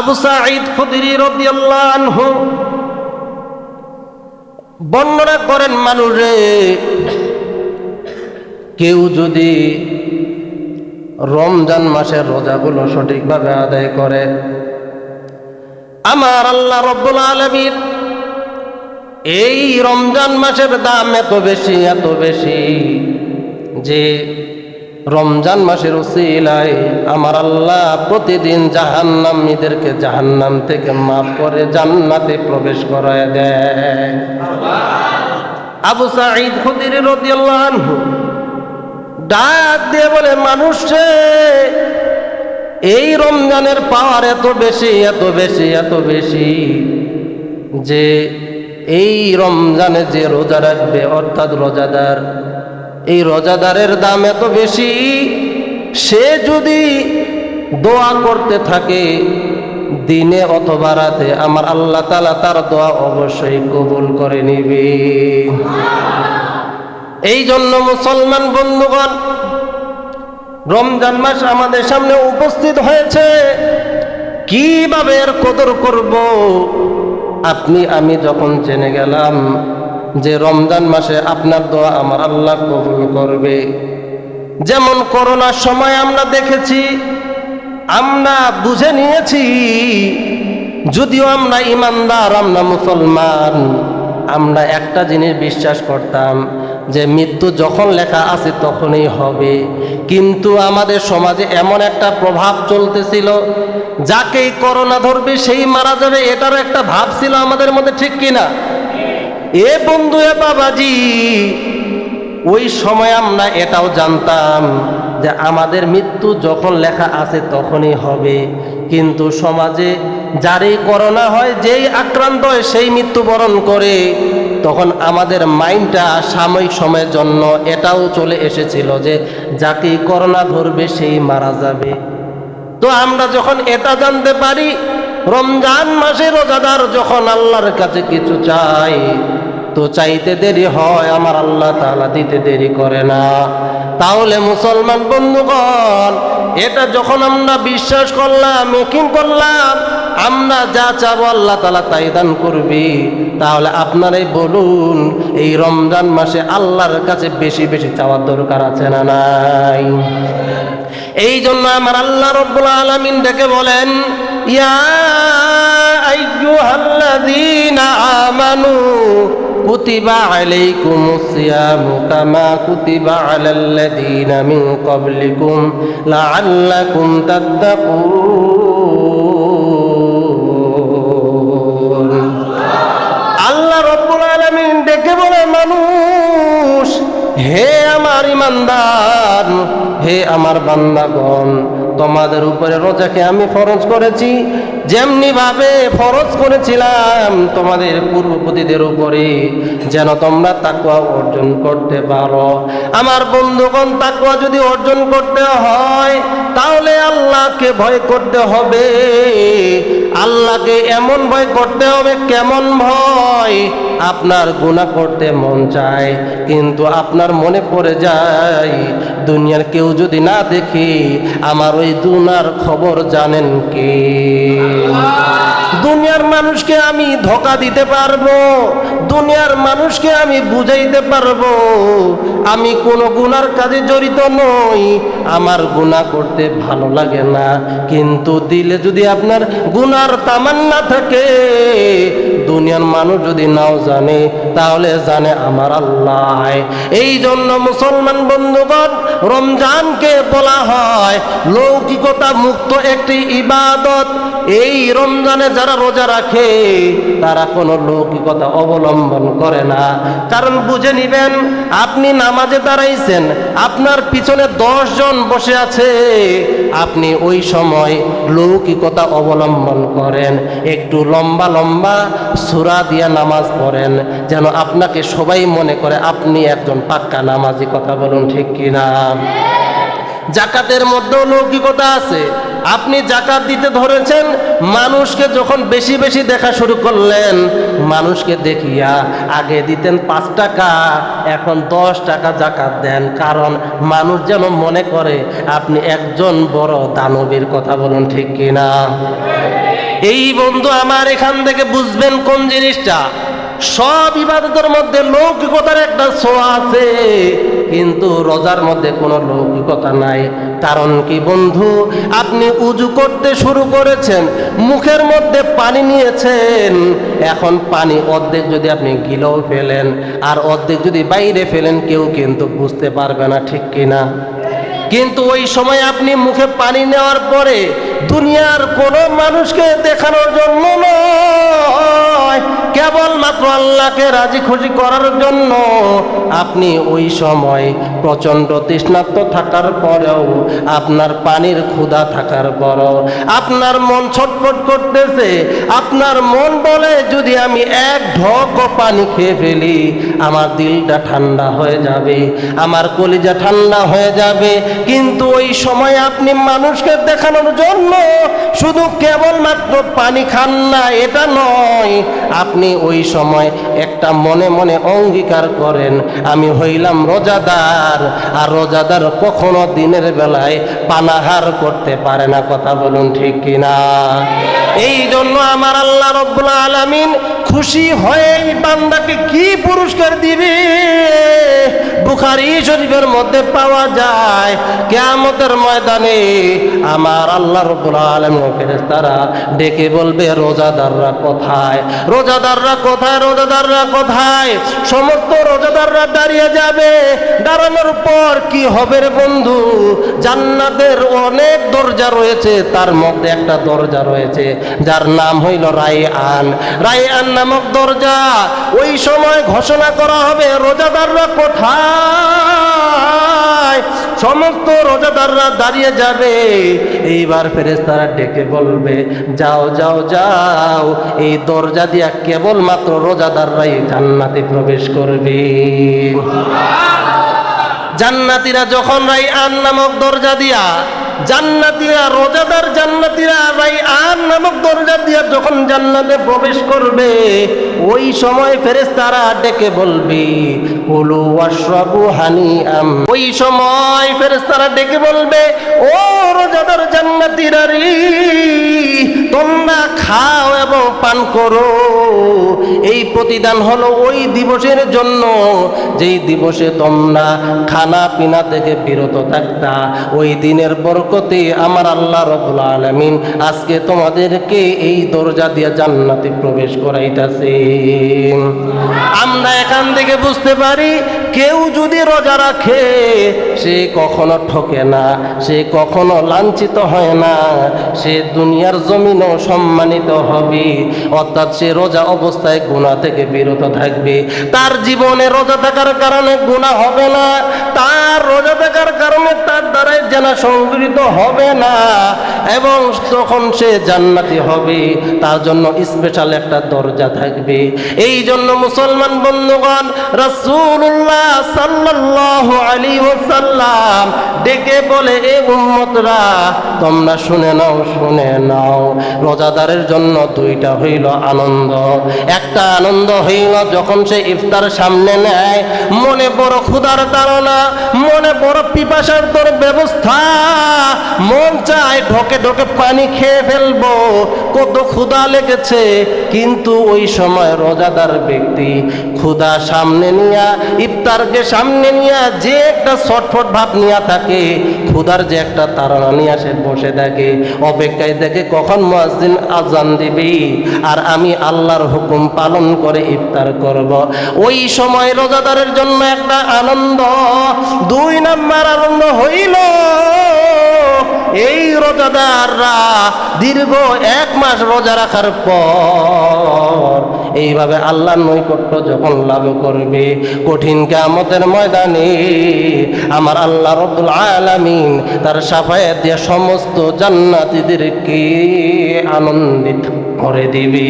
আবু সাঈদ খুদরি রাদিয়াল্লাহু বর্ণনা করেন মানুষে কেউ যদি রমজান মাসের রোজাগুলো সঠিকভাবে আদায় করে, আমার আল্লাহ রব্বুল আলমীর এই রমজান মাসের দাম এত বেশি এত বেশি যে রমজান মাসের উসিলায় আমার আল্লাহ প্রতিদিন জাহান্নামীদেরকে জাহান্নাম থেকে মাফ করে জান্নাতে প্রবেশ করায় দেয়। আবু সাঈদ খুদির ডাক দিয়ে বলে, মানুষে এই রমজানের পাওয়ার এত বেশি এত বেশি এত বেশি যে এই রমজানে যে রোজা রাখবে, অর্থাৎ রোজাদার এই রোজাদারের দাম এত বেশি? সে যদি দোয়া করতে থাকে দিনে অথবা রাতে, আমার আল্লাহ তালা তার দোয়া অবশ্যই কবুল করে নিবে। এই জন্য মুসলমান বন্ধুগণ, রমজান মাস আমাদের সামনে উপস্থিত হয়েছে। কীভাবে এর কদর করব? আপনি, আমি যখন জেনে গেলাম যে রমজান মাসে আপনার দোয়া আমার আল্লাহ কবুল করবে। যেমন করোনার সময় আমরা দেখেছি, আমরা বুঝে নিয়েছি, যদিও আমরা ইমানদার, আমরা মুসলমান, আমরা একটা জিনিস বিশ্বাস করতাম যে মৃত্যু যখন লেখা আছে তখনই হবে। কিন্তু আমাদের সমাজে এমন একটা প্রভাব চলতেছিল, যাকেই করোনা ধরবে সেই মারা যাবে, এটারও একটা ভাব ছিল আমাদের মধ্যে, ঠিক কিনা? এ বন্ধু, এ বাবাজি, ওই সময় আমরা এটাও জানতাম যে আমাদের মৃত্যু যখন লেখা আছে তখনই হবে। কিন্তু সমাজে যারই করোনা হয়, যেই আক্রান্ত হয়, সেই মৃত্যুবরণ করে তখন আমাদের মাইন্ডটা সাময়িক সময়ের জন্য এটাও চলে এসেছিল যে যাকেই করোনা ধরবে, সেই মারা যাবে। তো আমরা যখন এটা জানতে পারি, রমজান মাসে রোজাদার যখন আল্লাহর কাছে কিছু চাই তো চাইতে দেরি হয়, আমার আল্লাহ তালা দিতে দেরি করে না। তাহলে মুসলমান বন্ধুগণ, এটা যখন আমরা বিশ্বাস করলাম মেকিং করলাম, আমরা যা চাবো আল্লাহ তালা তাই দান করবি। তাহলে আপনারাই বলুন, এই রমজান মাসে আল্লাহর কাছে বেশি বেশি চাওয়ার দরকার আছে না নাই? এই জন্য আমার আল্লাহ রব্বুল আলমিন ডেকে বলেন, ইয়া আইয়ুহাল্লাযীনা আমানু কুতিবা কুতিবা আল্লাহ রব্বুল আলামিন ডেকে বলে, মানুষ, হে আমার ইমানদার হে আমার বান্দাগণ, তোমাদের উপরে রোজাকে আমি ফরজ করেছি যেমনি ভাবে ফরজ করেছিলাম, তোমাদের পূর্বপতিদের উপরে যেন তোমরা তাকুয়া অর্জন করতে পারো। আমার বন্ধুগণ তাকুয়া যদি অর্জন করতে হয়, তাহলে আল্লাহকে ভয় করতে হবে। আল্লাহকে এমন ভয় করতে হবে, কেমন ভয়? আপনার গুণা করতে মন চায়, কিন্তু আপনার মনে পড়ে যায়, দুনিয়ার কেউ যদি না দেখে, আমার ওই দুনার খবর জানেন কে? দুনিয়ার মানুষকে আমি ধোকা দিতে পারব, দুনিয়ার মানুষকে আমি বুঝাইতে পারব। আমি কোনো গুনার কাজে জড়িত নই, আমার গুনাহ করতে ভালো লাগে না। কিন্তু দিলে যদি আপনার গুনার তামান্না থাকে, দুনিয়ার মানুষ যদি নাও জানে, তাহলে জানে আমার আল্লাহ। এই জন্য মুসলমান বন্ধুগণ, রমজানকে বলা হয় লৌকিকতা মুক্ত একটি ইবাদত। এই রমজানে যারা রোজা রাখে, তারা কোনো লৌকিকতা অবলম্বন করে না। কারণ বুঝে নিবেন, আপনি নামাজে দাঁড়াইছেন, আপনার পিছনে জন বসে আছে, আপনি ওই সময় লৌকিকতা অবলম্বন করেন। একটু লম্বা লম্বা সুরা দিয়া নামাজ পড়েন, যেন আপনাকে সবাই মনে করে আপনি একজন পাক্কা নামাজি, কথা বলুন ঠিক কিনা? জাকাতের মধ্যেও লৌকিকতা আছে আপনি জাকাত দিতে ধরেছেন, মানুষকে যখন বেশি বেশি দেখা শুরু করলেন, মানুষকে দেখিয়া আগে দিতেন পাঁচ টাকা, এখন দশ টাকা জাকাত দেন। কারণ মানুষ যেন মনে করে, আপনি একজন বড় দানবীর কথা বলুন ঠিক কিনা? এই বন্ধু আমার এখান থেকে বুঝবেন কোন জিনিসটা। সব ইবাদতের মধ্যে লৌকিকতার একটা ছোঁয়া আছে। কিন্তু রোজার মধ্যে কোনো লৌকিকতা নাই। কারণ কি বন্ধু? আপনি উজু করতে শুরু করেছেন, মুখের মধ্যে পানি নিয়েছেন। এখন পানি অর্ধেক যদি আপনি গিলেও ফেলেন, আর অর্ধেক যদি বাইরে ফেলেন, কেউ কিন্তু বুঝতে পারবে না ঠিক কিনা। কিন্তু ওই সময় আপনি মুখে পানি নেওয়ার পরে দুনিয়ার কোনো মানুষকে দেখানোর জন্য নয়। কেবলমাত্র আল্লাহকে রাজি খুশি করার জন্য আপনি ওই সময় প্রচণ্ড তৃষ্ণার্ত থাকার পরেও আপনার পানির ক্ষুধা থাকার পরও আপনার মন ছটফট করতেছে, আপনার মন বলে যদি আমি এক ঢক পানি খেয়ে ফেলি, আমার দিলটা ঠান্ডা হয়ে যাবে, আমার কলিজা ঠান্ডা হয়ে যাবে। কিন্তু ওই সময় আপনি মানুষকে দেখানোর জন্য শুধু কেবলমাত্র পানি খান না, এটা নয়, আপনি ওই সময় একটা মনে মনে অঙ্গীকার করেন, আমি হইলাম রোজাদার, আর রোজাদার কখনো দিনের বেলায় পানাহার করতে পারে না, কথা বলুন ঠিক কিনা? এই জন্য আমার আল্লাহ রব্বুল আলামিন খুশি হয়ে বান্দাকে কি পুরস্কার দিবে? বুখারি শরীফের মধ্যে পাওয়া যায়, কেয়ামতের ময়দানে আমার আল্লাহ রব্বুল আলামিন ফেরেশতারা ডেকে বলবে, রোজাদাররা কোথায়? রোজাদাররা কোথায়? রোজাদাররা কোথায়? সমস্ত রোজাদাররা দাঁড়িয়ে যাবে। দাঁড়ানোর পর কি হবে রে বন্ধু? জান্নাতের অনেক দরজা রয়েছে, তার মধ্যে একটা দরজা রয়েছে, যার নাম হইল রায়আন রায়আন নামক দরজা, ওই সময় ঘোষণা করা হবে, রোজাদাররা কোথায়? সমস্ত রোজাদাররা দাঁড়িয়ে যাবে। এইবার ফেরেস্তারা ডেকে বলবে, যাও যাও যাও। এই দরজা দিয়া কেবলমাত্র রোজাদাররাই জান্নাতে প্রবেশ করবে। জান্নাতিরা যখন রাই আন নামক দরজা দিয়া, জান্নাতিরা রোজাদার জান্নাতিরা রাই আন নামক দরজা দিয়া যখন জান্নাতে প্রবেশ করবে, ওই সময় ফেরেশতারা ডেকে বলবে, কুলু ওয়াশরাবু হানিআম। ওই সময় ফেরেশতারা ডেকে বলবে, ও রোজাদার জান্নাতিরা রে তোমরা খাও এবং পান করো। এই প্রতিদান হলো ওই দিবসের জন্য। যেই দিবসে তোমরা খানা পিনা থেকে বিরত থাকতা, ওই দিনের বরকতে আমার আল্লাহ রবুল আলমিন আজকে তোমাদেরকে এই দরজা দিয়ে জান্নাতে প্রবেশ করাইতাছে। আমরা এখান থেকে বুঝতে পারি, কেউ যদি রোজা রাখে, সে কখনো ঠকে না, সে কখনো লাঞ্ছিত হয় না, সে দুনিয়ার জমিনও সম্মানিত হবে। অর্থাৎ সে রোজা অবস্থায় গুণা থেকে বিরত থাকবে। তার জীবনে রোজা থাকার কারণে গুণা হবে না, তার রোজা থাকার কারণে তার দ্বারাই জানা সংগৃহীত হবে না, এবং তখন সে জান্নাতি হবে। তার জন্য স্পেশাল একটা দরজা থাকবে। এই জন্য মুসলমান বন্ধুগণ ওয়াসাল্লাম ডেকে বলে, এ উম্মতরা, তোমরা শুনে নাও শুনে নাও। রোজাদারের জন্য দুইটা হইল আনন্দ। একটা আনন্দ হইল যখন সে ইফতার সামনে নেয়। মনে বড় ক্ষুধার তারা মনে বড় পিপাসার তোর ব্যবস্থা। মন চায় ঢোকে ঢোকে পানি খেয়ে ফেলব। কত ক্ষুধা লেগেছে কিন্তু ওই সময় রোজাদার ব্যক্তি ক্ষুধা সামনে নিয়া, ইফতারকে সামনে নিয়া যে একটা ছটফট ভাব নিয়া থাকে, ক্ষুধার যে একটা তারা নিয়ে সে বসে থাকে। অপেক্ষায় দেখে কখন মুয়াজ্জিন আজান দিবি? আর আমি আল্লাহর হুকুম পালন করে ইফতার করব। ওই সময় রোজাদারের জন্য একটা আনন্দ, দুই নাম্বার আনন্দ হইল, এই রোজাদাররা দীর্ঘ এক মাস রোজা রাখার পর এইভাবে আল্লাহ নৈকট্য যখন লাভ করবে কঠিন কামতের ময়দানে, আমার আল্লাহ রব্দুল আলামিন তার সাফায়াত দিয়ে সমস্ত জান্নাতিদেরকে আনন্দিত করে দিবে।